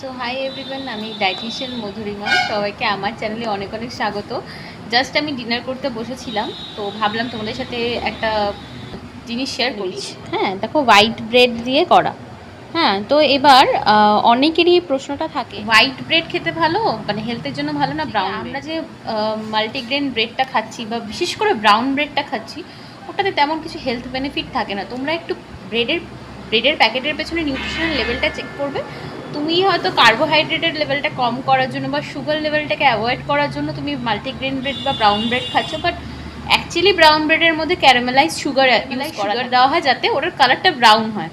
So hi everyone আমি dietician Madhurima. সবাইকে আমার চ্যানেলে অনেক অনেক স্বাগত। জাস্ট আমি ডিনার করতে বসেছিলাম তো ভাবলাম তোমাদের সাথে একটা জিনিস শেয়ার করি। হ্যাঁ দেখো হোয়াইট ব্রেড দিয়ে করা। হ্যাঁ তো এবার অনেকেরই প্রশ্নটা থাকে হোয়াইট ব্রেড খেতে ভালো? মানে হেলথের জন্য ভালো না ব্রাউন আমরা যে মাল্টিগ্রেন ব্রেডটা খাচ্ছি বা বিশেষ করে ব্রাউন ব্রেডটা খাচ্ছি ওটাতে তেমন কিছু হেলথ বেনিফিট থাকে না। তোমরা একটু ব্রেডের ব্রেডের প্যাকেটের পেছনে নিউট্রিশনাল লেভেলটা চেক করবে। তুমি হয়তো কার্বোহাইড্রেটের লেভেলটা কম করার জন্য বা সুগার লেভেলটাকে অ্যাভয়েড করার জন্য তুমি মাল্টিগ্রেন ব্রেড বা ব্রাউন ব্রেড খাচ্ছ বাট অ্যাকচুয়ালি ব্রাউন ব্রেডের মধ্যে ক্যারামেলাইজ সুগার সুগার দেওয়া হয় যাতে ওটার কালারটা ব্রাউন হয়।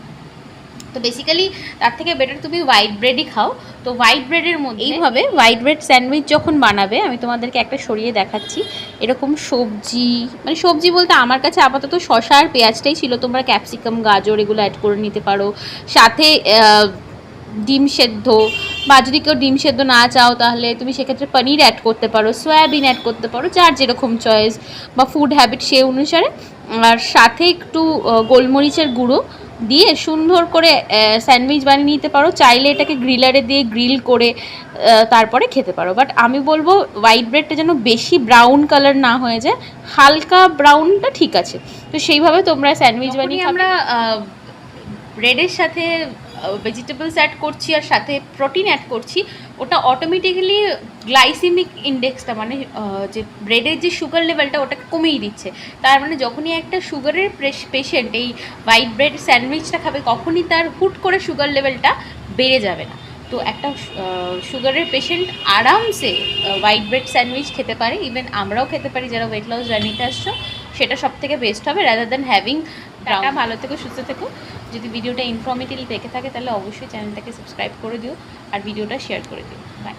তো বেসিক্যালি তার থেকে বেটার তুমি হোয়াইট ব্রেডই খাও। তো হোয়াইট ব্রেডের মধ্যে এইভাবে হোয়াইট ব্রেড স্যান্ডউইচ যখন বানাবে আমি তোমাদেরকে একটা সরিয়ে দেখাচ্ছি। এরকম সবজি মানে সবজি বলতে আমার কাছে আপাতত শশা আর পেঁয়াজটাই ছিল। তোমরা ক্যাপসিকাম গাজর এগুলো অ্যাড করে নিতে পারো। সাথে ডিম সেদ্ধ বা যদি কেউ ডিম সেদ্ধ না চাও তাহলে তুমি সেক্ষেত্রে পনির অ্যাড করতে পারো সয়াবিন অ্যাড করতে পারো যার যেরকম চয়েস বা ফুড হ্যাবিট সে অনুসারে। আর সাথে একটু গোলমরিচের গুঁড়ো দিয়ে সুন্দর করে স্যান্ডউইচ বানিয়ে নিতে পারো। চাইলে এটাকে গ্রিলারে দিয়ে গ্রিল করে তারপরে খেতে পারো। বাট আমি বলব হোয়াইট ব্রেডটা যেন বেশি ব্রাউন কালার না হয়ে যায় হালকা ব্রাউনটা ঠিক আছে। তো সেইভাবে তোমরা স্যান্ডউইচ বানিয়ে আমরা ব্রেডের সাথে ভেজিটেবলস অ্যাড করছি আর সাথে প্রোটিন অ্যাড করছি, ওটা অটোমেটিক্যালি গ্লাইসেমিক ইন্ডেক্সটা মানে যে ব্রেডের যে সুগার লেভেলটা ওটাকে কমিয়ে দিচ্ছে। তার মানে যখনই একটা সুগারের পেশেন্ট এই হোয়াইট ব্রেড স্যান্ডউইচটা খাবে কখনই তার হুট করে সুগার লেভেলটা বেড়ে যাবে না। তো একটা সুগারের পেশেন্ট আরামসে হোয়াইট ব্রেড স্যান্ডউইচ খেতে পারে। ইভেন আমরাও খেতে পারি, যারা ওয়েট লস জার্নিতে আসছো, সেটা সব থেকে বেস্ট হবে রাদার দ্যান হ্যাভিং টাটা, ভালো থেকো, সুস্থ থেকো। যদি ভিডিওটা ইনফরমেটিভ দেখে থাকে, তাহলে অবশ্যই চ্যানেলটাকে সাবস্ক্রাইব করে দিও আর ভিডিওটা শেয়ার করে দিও। বাই